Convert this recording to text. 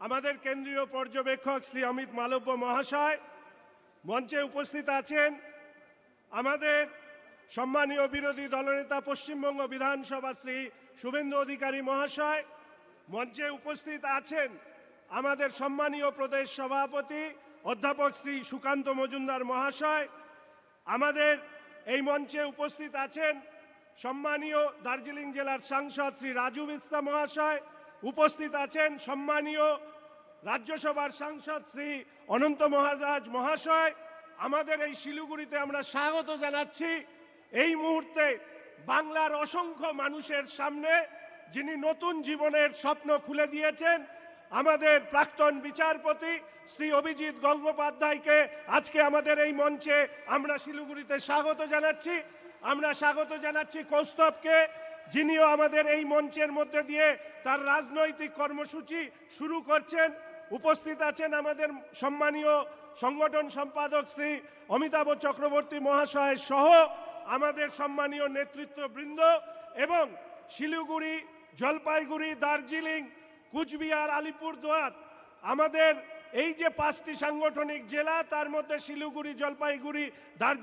আমাদের কেন্দ্রীয় পর্যবেক্ষক শ্রী অমিত মালব্য মহাশয় মঞ্চে উপস্থিত আছেন। আমাদের সম্মানীয় বিরোধী দলনেতা পশ্চিমবঙ্গ বিধানসভা শ্রী শুভেন্দু অধিকারী মহাশয় মঞ্চে উপস্থিত আছেন আমাদের সম্মানীয় প্রদেশ সভাপতি অধ্যাপক শ্রী সুকান্ত মজুমদার মহাশয়। আমাদের এই মঞ্চে উপস্থিত আছেন সম্মানীয় দার্জিলিং জেলার সাংসদ শ্রী রাজু মিস্তা মহাশয় উপস্থিত আছেন সম্মানীয় রাজ্যসভার সাংসদ শ্রী অনন্ত মহারাজ মহাশয়। আমাদের এই শিলিগুড়িতে আমরা স্বাগত জানাচ্ছি। এই মুহূর্তে বাংলার অসংখ্য মানুষের সামনে যিনি নতুন জীবনের স্বপ্ন খুলে দিয়েছেন, আমাদের প্রাক্তন বিচারপতি শ্রী অভিজিৎ গঙ্গোপাধ্যায়কে আজকে আমাদের এই মঞ্চে আমরা শিলিগুড়িতে স্বাগত জানাচ্ছি। আমরা স্বাগত জানাচ্ছি কৌস্তবকে যিনিও আমাদের এই মঞ্চের মধ্যে দিয়ে তার রাজনৈতিক কর্মসূচি শুরু করছেন। উপস্থিত আছেন আমাদের সম্মানীয় সংগঠন সম্পাদক শ্রী অমিতাভ চক্রবর্তী মহাশয় সহ আমাদের সম্মানীয় নেতৃত্ববৃন্দ এবং শিলিগুড়ি, জলপাইগুড়ি, দার্জিলিং, কুচবিহার, আলিপুরদুয়ার, আমাদের এই যে পাঁচটি সাংগঠনিক জেলা, তার মধ্যে শিলিগুড়ি, জলপাইগুড়ি দার্জিলিং